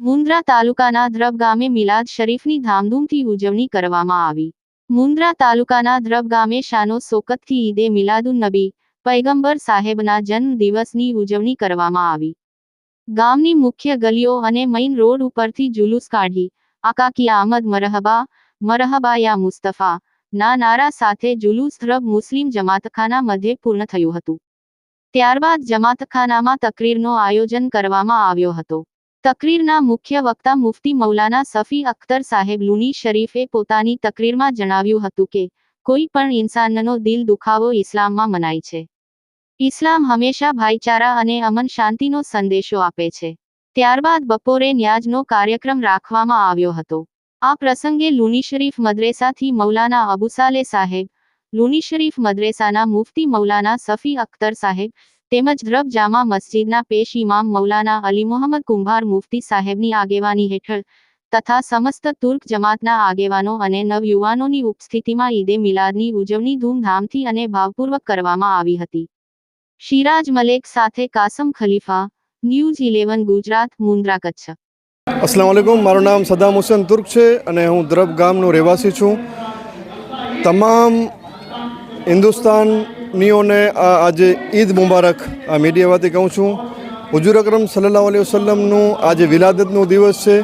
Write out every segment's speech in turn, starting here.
મુન્દ્રા તાલુકાના ધ્રબ ગામે મિલાદ શરીફની ધામધૂમથી ઉજવણી કરવામાં આવી. મુન્દ્રા તાલુકાના ધ્રબ ગામે શાનો સોકતથી ઈદે મિલાદુન નબી પૈગંબર સાહેબના જન્મ દિવસની ઉજવણી કરવામાં આવી. ગામની મુખ્ય ગલીઓ અને મૈન રોડ ઉપરથી જુલુસ કાઢી આકાકી આમદ મરહબા મરહબા યા મુસ્તફા ના નારા સાથે જુલુસ રબ મુસ્લિમ જમાતખાના મધ્યે પૂર્ણ થયું હતું. ત્યારબાદ જમાતખાનામાં તકરીરનો આયોજન કરવામાં આવ્યો હતો. તકરીરના મુખ્ય વક્તા મુફતી મૌલાના સફી અખ્તર સાહેબ લુની શરીફે પોતાની તકરીરમાં જણાવ્યું હતું કે, કોઈ પણ ઇન્સાનનો દિલ દુખાવો ઇસ્લામમાં મનાય છે. ઇસ્લામ હંમેશા ભાઈચારા અને અમન શાંતિનો સંદેશો આપે છે. ત્યારબાદ બપોરે ન્યાજનો કાર્યક્રમ રાખવામાં આવ્યો હતો. આ પ્રસંગે લુની શરીફ મદ્રેસાથી મૌલાના અબુસાલે સાહેબ, લુની શરીફ મદ્રેસાના મુફતી મૌલાના સફી અખ્તર સાહેબ તેમજ દ્રબ જામા મસ્જિદના પેશ ઇમામ મૌલાના અલી મોહમ્મદ કુંભાર મુફતી સાહેબની આગેવાની હેઠળ તથા સમસ્ત તુર્ક જમાતના આગેવાનો અને નવયુવાનોની ઉપસ્થિતિમાં ઈદે મિલાદની ઉજવણી ધૂમધામથી અને ભાવપૂર્વક કરવામાં આવી હતી. શિરાજ મલેક સાથે કાસમ ખલીફા, ન્યૂઝ ઇલેવન ગુજરાત, મુન્દ્રા કચ્છ. અસલામ વાલેકુમ મારું નામ સદામ હુસેન તુર્ક છે અને હું દ્રબ ગામનો રહેવાસી છું. તમામ હિન્દુસ્તાનીઓને આ આજે ઈદ મુબારક, આ મીડિયામાંથી કહું છું. હુજુર અકરમ સલ્લાહ અલી વસલમનું આજે વિલાદતનો દિવસ છે.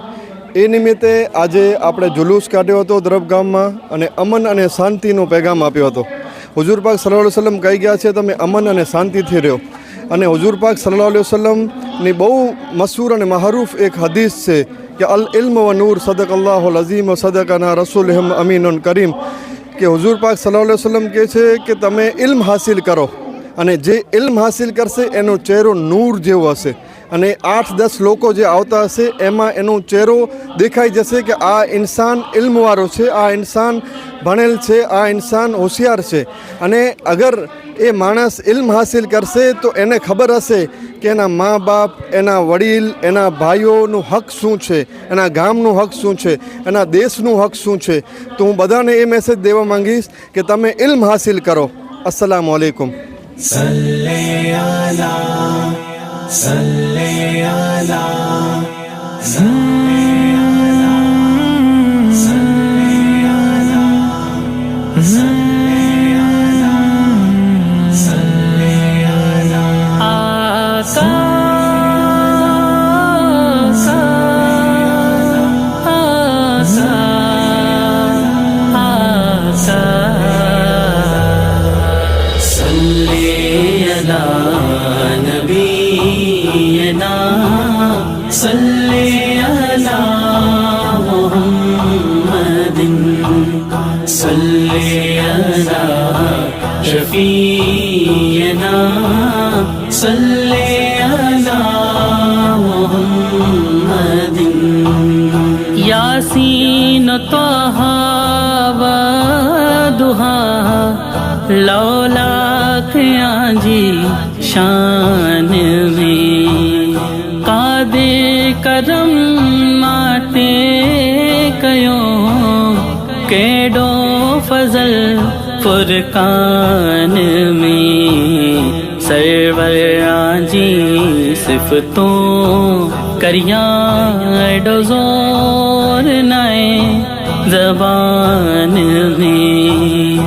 એ નિમિત્તે આજે આપણે જુલુસ કાઢ્યો હતો દ્રબ ગામમાં અને અમન અને શાંતિનો પેગામ આપ્યો હતો. હુજુર પાક સલ્લાહ અલી વસલમ કહી ગયા છે, તમે અમન અને શાંતિથી રહ્યો. અને હુજુર પાક સલ્લાહ અલી વસલમની બહુ મશહૂર અને મહરૂફ એક હદીસ છે કે અલ ઇલ્મ વ નૂર સદક અલ્લાહ અઝીમ સદકના રસુલ હમ અમીન કરીમ. કે હુજુર પાક સલ્લાહ અલી વસલમ કહે છે કે તમે ઇલ્મ હાસિલ કરો અને જે ઇલ્મ હાસિલ કરશે એનો ચહેરો નૂર જેવો હશે અને આઠ દસ લોકો જે આવતા હશે એમાં એનો ચહેરો દેખાઈ જશે કે આ ઇન્સાન ઇલ્મવાળો છે, આ ઇન્સાન ભણેલ છે, આ ઇન્સાન હોશિયાર છે. અને અગર એ માણસ ઇલ્મ હાસિલ કરશે તો એને ખબર હશે કે એના મા બાપ, એના વડીલ, એના ભાઈઓનું હક શું છે, એના ગામનું હક શું છે, એના દેશનું હક શું છે. તો હું બધાને એ મેસેજ દેવા માંગીશ કે તમે ઇલ્મ હાસિલ કરો. અસલામ વાલેકુમ आका صلي على محمد صلي على شفينا صلي على محمد ياسين طه ودها لولاك يا جي शान फुरकान में सिफतों करिया डोजोर नए जबान में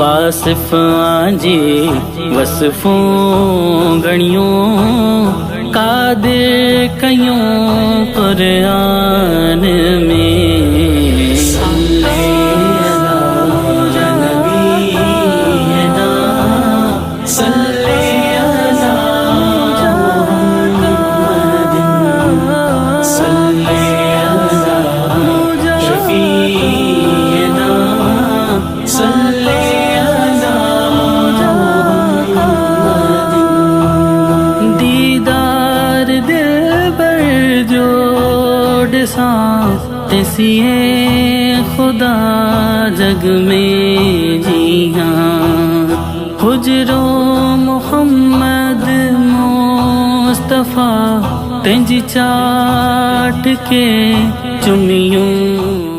वासिफ आजी वसफों गणियों कादिर कयों कुरान जोड़ सा तिसिए खुदा जग में जिया हुजरो मोहम्मद मुस्तफा तेंजी चाट के चुमियूं